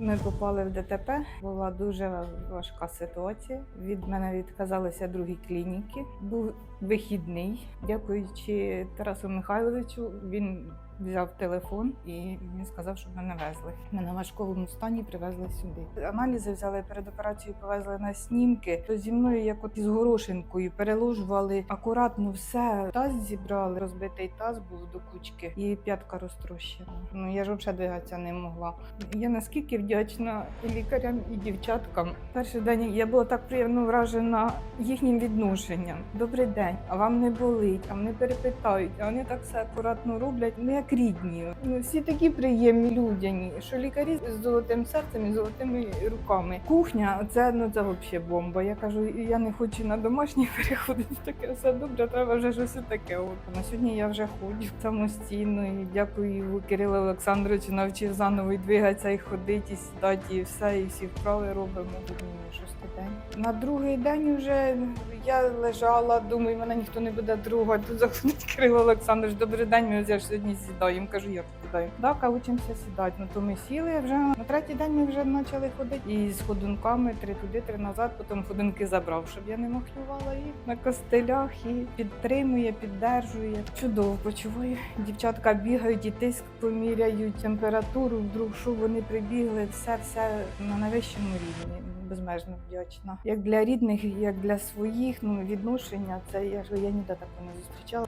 Ми попали в ДТП. Була дуже важка ситуація. Від мене відказалися другі клініки. Був вихідний. Дякуючи Тарасу Михайловичу, він взяв телефон і він сказав, щоб мене везли. Мене на важкому стані привезли сюди. Аналізи взяли перед операцією, повезли на снімки. То зі мною як от із горошинкою переложували акуратно все. Таз зібрали, розбитий таз був до кучки, і п'ятка розтрощена. Ну я ж взагалі двигатися не могла. Я наскільки вдячна і лікарям, і дівчаткам. Перший день я була так приємно вражена їхнім відношенням. Добрий день, а вам не болить, а вони перепитають, а вони так все акуратно роблять. Ну як рідні. Ну всі такі приємні людяні, що лікарі з золотим серцем і золотими руками. Кухня, це ну це взагалі бомба. Я кажу, я не хочу на домашній переходити. Таке все добре, треба вже щось таке. От на сьогодні я вже ходжу самостійно. І дякую Кирилу Олександровичу, навчив заново і двигатися, і ходити, і сідати, і все, і всі вправи робимо. Шостий день. На другий день вже я лежала, думаю, мене ніхто не буде трогати. Тут заходить Кирило Олександрович, добрий день, ми вже ж сьогодні сідаємо. Кажу, як сідаємо? Так, а учимося сідати. Ну то ми сіли вже на третій день ми вже почали ходити. І з ходунками три туди, три назад, потім ходунки забрав, щоб я не махлювала їх на костелях і підтримує, піддержує. Чудово почуваю. Дівчатка бігають, і тиск поміряють, температуру, вдруг що вони прибігли, все, все на найвищому рівні. Безмежно вдячна. Як для рідних, як для своїх, ну відношення, це я ж я ніде такого не зустрічала.